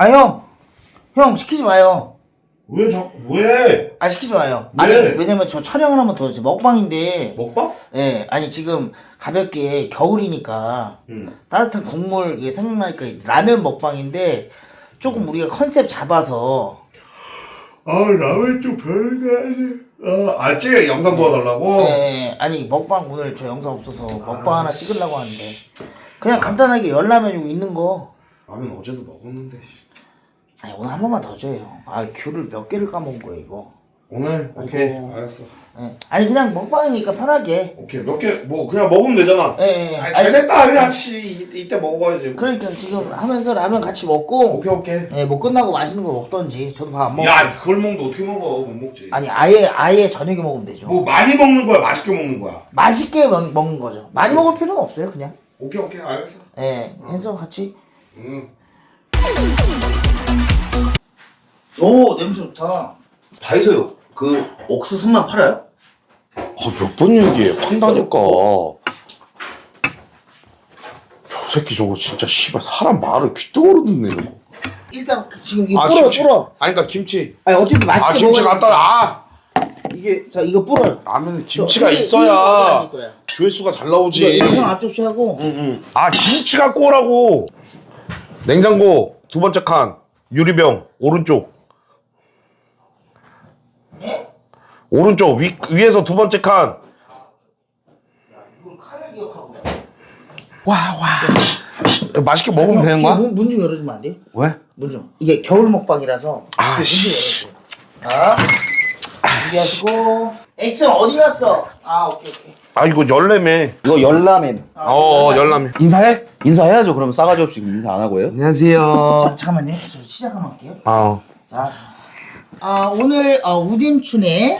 아 형, 형 시키지 마요. 왜 저, 왜? 아 시키지 마요. 왜? 아니 왜냐면 저 촬영을 한번 더 해서 먹방인데. 먹방? 예, 아니 지금 가볍게 겨울이니까 응. 따뜻한 국물 이게 생각나니까 라면 먹방인데 조금 우리가 컨셉 잡아서 아, 라면 좀 별게 아, 아, 찌개 영상 도와달라고? 예, 아니 먹방 오늘 저 영상 없어서 먹방 하나 찍으려고 하는데 그냥 간단하게 열라면 이거 있는 거 라면 어제도 먹었는데. 아니 오늘 한 번만 더 줘요. 아 귤을 몇 개를 까먹은 거야 이거. 오늘? 오케이, 아이고. 알았어. 예. 아니 그냥 먹방이니까 편하게. 오케이, 몇 개, 뭐, 그냥 먹으면 되잖아. 예, 예. 아, 아니, 잘 됐다, 그냥, 씨. 이- 이때 먹어야지. 그러니까 지금 하면서 라면 같이 먹고 오케이, 오케이. 예, 뭐 끝나고 맛있는 거 먹던지 저도 밥 안 먹어. 야, 그걸 먹는데 어떻게 먹어? 못 먹지. 아니 아예 아예 저녁에 먹으면 되죠. 뭐, 많이 먹는 거야? 맛있게 먹는 거야? 맛있게 먹, 먹는 거죠. 많이 먹을 필요는 없어요, 그냥. 오케이, 오케이, 알았어. 예, 해서 같이. 응. 오, 냄새 좋다. 다이소요. 그 옥수수만 팔아요? 아, 몇번 얘기해. 판다니까. 저 새끼 저거 진짜 씨발 사람 말을 귀뚱으로 듣네 저거. 일단 지금 이거 아, 뿌려, 김치. 뿌려. 아니 그러니까 김치. 아니 어쨌든 맛있게 아 김치 먹어야 갖다 아 이게 자 이거 뿌려요. 라면에 저, 김치가 이게- 이게 있어야 거야. 조회수가 잘 나오지. 형 앞접시 하고. 응응. 아 김치 갖고 오라고. 냉장고 두 번째 칸 유리병 오른쪽. 예? 오른쪽 위 위에서 두 번째 칸. 와 와. 맛있게 먹으면 되는 거야? 문 좀 열어주면 안 돼요? 왜? 문 좀. 이게 겨울 먹방이라서. 아, 문좀 씨. 열어주세요. 자, 준비하시고. 액션 어디 갔어? 아, 오케이 오케이. 아 이거 열래매. 이거 열라면. 아, 어 열라매. 인사해? 인사해야죠. 그럼 싸가지 없이 인사 안 하고요. 안녕하세요. 자, 잠깐만요. 저 시작 한번 할게요. 아. 자, 아, 오늘 어, 우잼춘의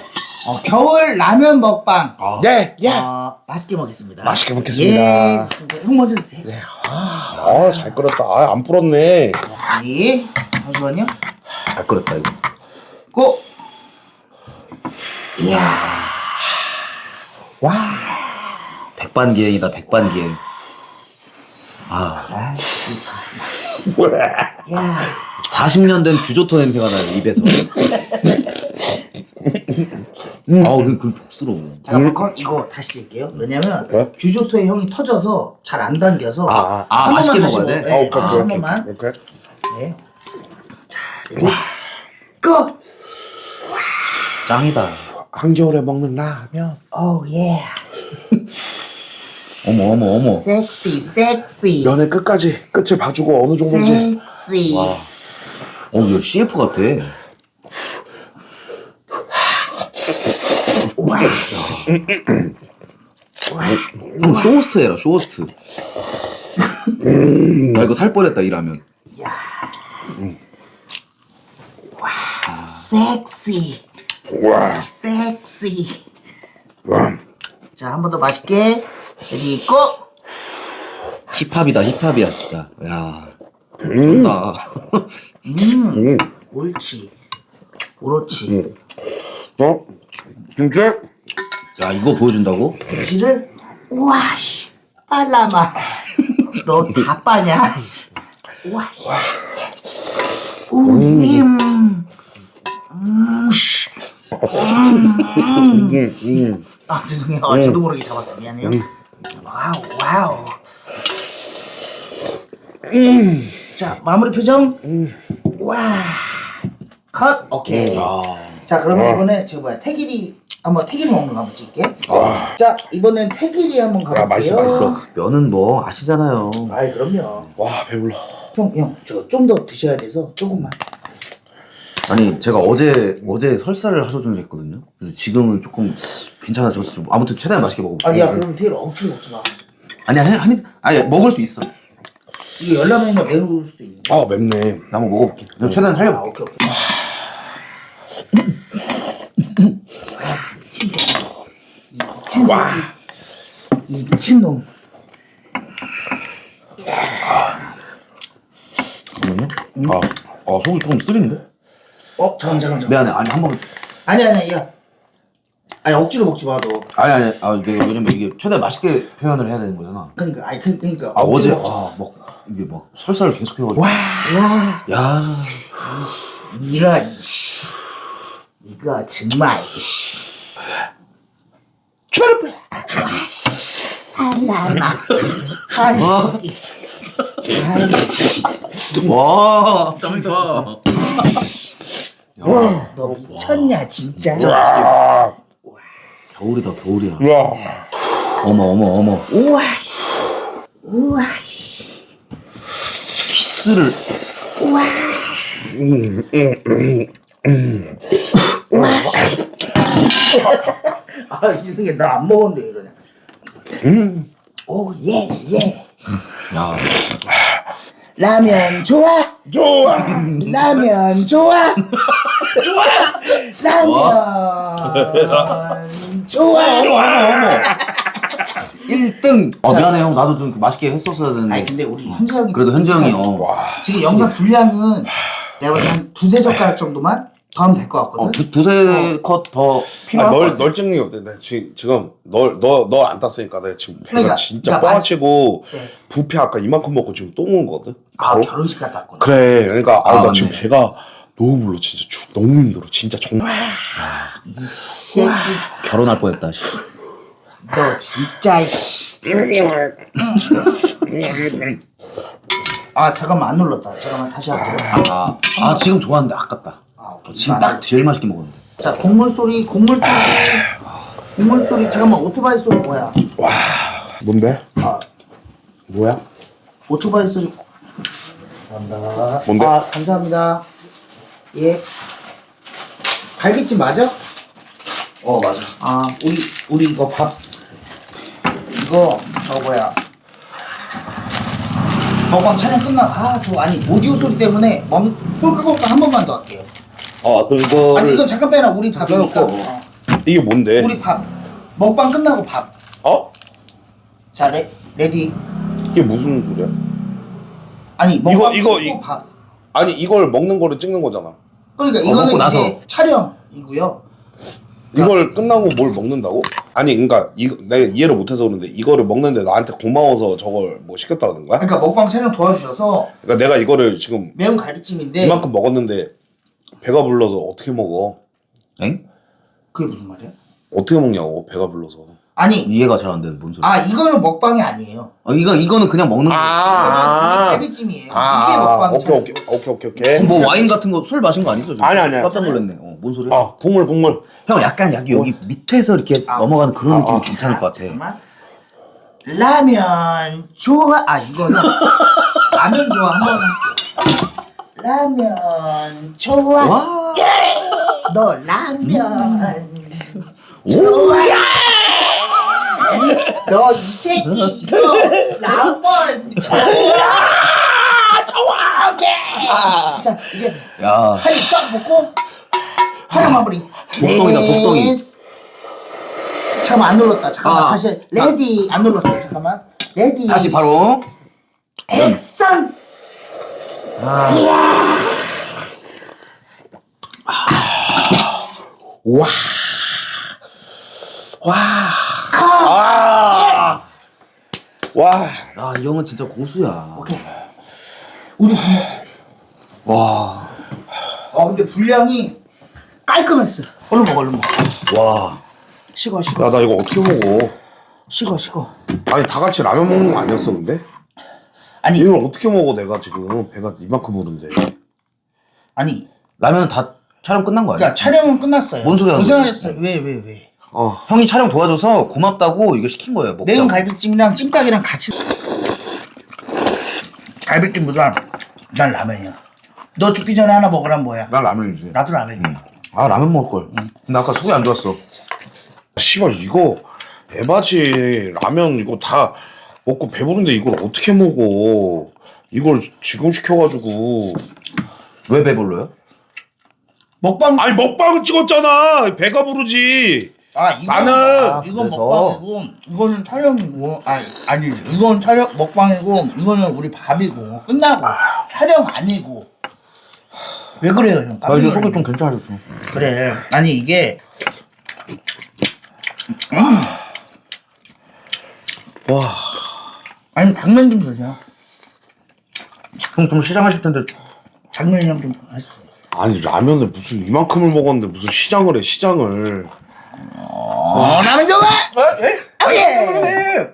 어, 겨울 라면 먹방. 네. 예. 어, 맛있게 먹겠습니다. 맛있게 먹겠습니다. 예. 형 먼저 드세요. 네. 아, 잘 끓였다. 아, 안 불었네. 네. 잠시만요. 잘 끓였다 이거. 고! 이야. 와. 백반기행이다 백반기행. 아, 아이씨. 뭐야. 야. 40년 된 규조토 냄새가 나요 입에서. 아우 그, 그 복스러워. 잠깐만, 이거 다시 찍을게요. 왜냐면, 네? 규조토의 형이 터져서 잘 안 당겨서. 아, 아, 한 맛있게 번만 다시 먹어야 돼? 먹- 네, 오케이, 다시 한 오케이, 번만. 오케이. 네. 자, 고! 짱이다. 한겨울에 먹는 라면. 오, 예. 어머 어머 어머. 섹시, 섹시. 면의 끝까지 끝을 봐주고 어느 정도인지. 섹시. 와. 어 이거 CF 같아. 와. 이거 쇼호스트 해라 쇼호스트. 나 이거 살 뻔했다 이라면. 섹시. 와. 섹시. 와. 자, 한 번 더 맛있게. 여기 고! 힙합이다 힙합이야 진짜. 야. 좋다. 음, 음. 옳지. 옳지. 어? 김치? 야 이거 보여준다고? 김치를, 우와, 씨. 빨라마. 너다 빠냐? 우와, 씨. 우, 임. 음, 씨. 음, 음. 아, 죄송해요. 아, 저도 모르게 잡았어. 미안해요. 와우, 와우. 자, 마무리 표정. 와. 컷. 오케이. 자, 그러면 이번에 제가 뭐야 태길이 한번 태길이 먹는 거 한번 찍을게. 자, 이번엔 태길이 한번 가볼게요. 야, 맛있어, 맛있어. 면은 뭐 아시잖아요. 아이, 그럼요. 와, 배불러. 형, 형, 저 좀 더 드셔야 돼서 조금만. 아니 제가 어제 어제 설사를 하루 종일 했거든요. 그래서 지금은 조금 괜찮아져서 좀 아무튼 최대한 맛있게 먹어볼게요. 아, 야, 그럼 태길 억지로 먹지 마. 아니 아니 아니 아니 먹을 수 있어. 이게 열라면이면 매울 수도 있는. 아, 맵네. 나 한번 먹어볼게. 내가 최대한 아, 살려볼게. 오케이, 오케이. 진짜. 이 미친 와. 이 미친놈. 잠깐만요. 아, 아 속이 조금 쓰린데? 어, 잠깐, 잠깐, 잠깐. 미안해. 아니 한 번. 아니, 아니, 야. 아니, 억지로 먹지 마, 너. 아니 아니. 아 내가 왜냐면 이게 최대한 맛있게 표현을 해야 되는 거잖아. 그러니까, 아니, 그- 그러니까. 아 어제. 아 먹. 이게 막 설사를 계속 해가지고. 와. 야. 이런 씨. 이거 정말 씨. 출발 살라마 와, 짱이다. 너 미쳤냐 진짜. 겨울이다, 겨울이야. 우와. 어머, 어머, 어머. 우와 우와 키스를. 우와. 아 이승이 나안 먹었는데 이러냐. 오예 예. 야. 라면 좋아? 좋아. 라면 좋아? 좋아. 라면 좋아. 어머. 1등. 어, 미안해, 형. 나도 좀 맛있게 했었어야 되는데. 아니 근데 우리 현재 형이 그래도 현지 형이, 어. 지금 영상 분량은 내가 봤을 때한 두세 젓가락 정도만 더 하면 될 것 같거든 어, 두, 두세 컷더 아, 필요할 것 널, 같아. 널 찍는 게 어때? 나 지금, 지금 널, 너, 너 안 땄으니까 내가 지금 배가 그러니까, 진짜 그러니까 뻥치고 네. 부페 아까 이만큼 먹고 지금 또 먹은 거거든? 아 바로? 결혼식 갔다 왔구나 그래. 그러니까, 아, 아, 나 맞네. 지금 배가 너무 불러. 진짜 주- 너무 힘들어. 진짜 정말. 새끼 결혼할 뻔했다, 씨. 너 진짜 씨. 아 잠깐만 안 눌렀다 잠깐만 다시 할게 아, 아, 지금 좋았는데 아깝다. 아, 오케이. 지금 딱 제일 맛있게 먹었는데. 자 곡물 소리 곡물 소리 곡물 소리 잠깐만 오토바이 소리 뭐야 뭔데? 아 뭐야? 오토바이 소리 감사합니다 뭔데? 아 감사합니다 예 갈비찜 맞아? 어, 맞아. 아 우리 우리 이거 밥 이거 저거 뭐야 먹방 촬영 끝나 아저 아니 오디오 소리 때문에 멈 꼴깍꼴깍 한 번만 더 할게요 어, 그리고. 아니 이건 잠깐 빼라 우리 밥이니까 빼놓고. 어. 이게 뭔데? 우리 밥 먹방 끝나고 밥자 어? 레, 레디 이게 무슨 소리야? 아니 먹방 이거- 찍고 이거- 밥 아니, 이걸 먹는 거를 찍는 거잖아. 그러니까 어, 이거는 먹고 이제. 촬영이고요 이걸 끝나고 뭘 먹는다고? 아니, 그러니까 이거 내가 이해를 못해서 그런데 이거를 먹는데 나한테 고마워서 저걸 뭐 시켰다는 거야? 그러니까 먹방 촬영 도와주셔서 그러니까 내가 이거를 지금 매운 갈비찜인데 이만큼 먹었는데 배가 불러서 어떻게 먹어? 엥? 그게 무슨 말이야? 어떻게 먹냐고 배가 불러서. 아니 이해가 잘 안 되는 뭔 소리? 아 이거는 먹방이 아니에요 어, 이거 이거는 그냥 먹는 거. 아, 갈비찜이에요. 이게 아, 먹방 오케이. 오케이, 오케이, 오케이, 오케이. 뭐 와인 같은 거 술 마신 거 아니죠? 지금? 아니, 아니야. 깜짝 놀랐네. 어, 뭔 소리야? 아, 국물, 국물. 형 약간 여기 여기 밑에서 이렇게 아. 넘어가는 그런 아, 느낌이 아. 괜찮을 것 같아. 잠깐만. 라면 좋아. 아 이거는 라면 좋아 한번. 라면 좋아. 와. 너 라면 좋아. 너이 새끼 너 라면 좋아. 좋아. 오케이. 자 이제 야. 한입 쫙 먹고 촬영 마무리. 복덩이다, 복덩이. 잠깐만 안 눌렀다. 잠깐만 아. 다시 레디 안 눌렀어요. 잠깐만 레디. 다시 바로. 액션. 와. 와. 아. 와. 아, 이 형은 진짜 고수야. 오케이. 우리. 와. 어 근데 분량이 깔끔했어. 얼른 먹어 얼른 먹어. 와. 식어 식어 야, 나 이거 어떻게 먹어? 식어 식어. 아니, 다 같이 라면 먹는 거 아니었어, 근데? 아니 이걸 어떻게 먹어, 내가 지금. 배가 이만큼 오른데. 아니 라면은 다 촬영 끝난 거 아니야? 그러니까 촬영은 끝났어요. 뭔 소리 하는 고생하셨어요. 왜 왜 왜? 어. 형이 촬영 도와줘서 고맙다고 이거 시킨 거예요. 먹자. 매운 갈비찜이랑 찜닭이랑 같이. 갈비찜보다 난 라면이야. 너 죽기 전에 하나 먹으란 뭐야? 난 라면이지. 나도 라면이야. 아 라면 먹을 걸. 근데 아까 속이 안 좋았어. 씨발, 이거, 에바지, 라면 이거 다 먹고 배부른데 이걸 어떻게 먹어? 이걸 지금 시켜가지고. 왜 배불러요? 먹방 아니, 먹방을 찍었잖아! 배가 부르지! 아 이거 나는- 아, 이건 그래서. 먹방이고 이거는 촬영이고 아니 아니 이건 촬영 먹방이고 이거는 우리 밥이고 끝나고 촬영 아니고 왜 그래요 형? 아 이제 속이 좀 놀랐네. 괜찮아졌어. 그래 아니 이게 와. 아니 당면 좀 드세요. 형좀 시장하실 텐데 장면이랑 좀 하시죠. 아니 라면을 무슨 이만큼을 먹었는데 무슨 시장을 해 시장을 어, 라면 좋아. 오예.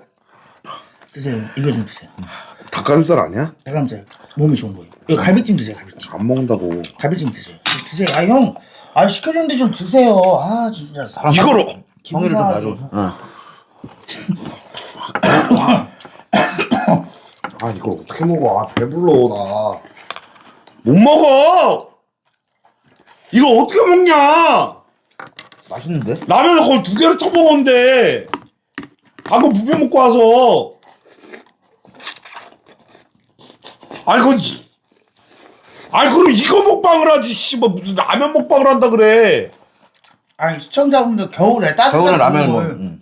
드세요. 이거 좀 드세요. 닭가슴살 아니야? 대감살 몸이 좋은 거예요. 이거 갈비찜 드세요. 갈비찜. 안 먹는다고 갈비찜 드세요. 드세요. 아 형. 아 시켜줬는데 좀 드세요. 아 진짜 사람. 이거로 기분 성의를 좀 어. 아 이걸 어떻게 먹어 아 배불러 나 못 먹어 이거 어떻게 먹냐 맛있는데? 라면을 거의 두 개를 처먹었는데 방금 부페 먹고 와서 그 아니 그럼 이거 먹방을 하지 씨발 무슨 라면 먹방을 한다 그래. 아니 시청자분들 겨울에 따뜻한 겨울에 라면 먹 국물. 응.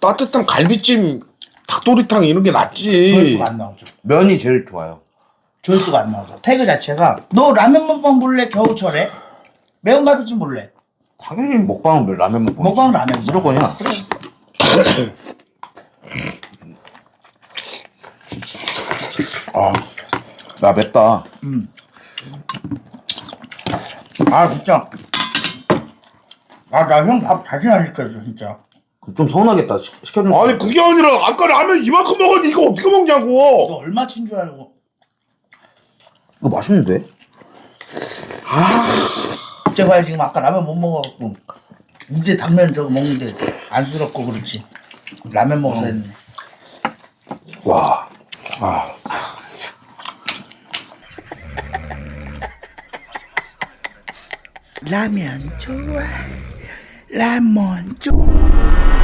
따뜻한 갈비찜 닭도리탕 이런 게 낫지. 조회수가 안 나오죠. 면이 제일 좋아요. 조회수가 안 나오죠. 태그 자체가. 너 라면 먹방 볼래 겨울철에? 매운 갈비찜 볼래? 당연히 먹방은 뭐 라면 먹방. 먹방은 라면이죠. 무조건이야 아 나 맵다. 아 진짜. 아 나 형 밥 다시 안 시켜줘 진짜. 좀 서운하겠다. 시, 시켜준 아니 그게 아니라 아까 라면 이만큼 먹었는데 이거 어떻게 먹냐고. 너 얼마 친 줄 알고. 이거 맛있는데? 제가 지금 아까 라면 못 먹어갖고. 이제 당면 저거 먹는데 안쓰럽고 그렇지. 라면 먹어야 했네. 와 아. 라면 좋아 라면 좋아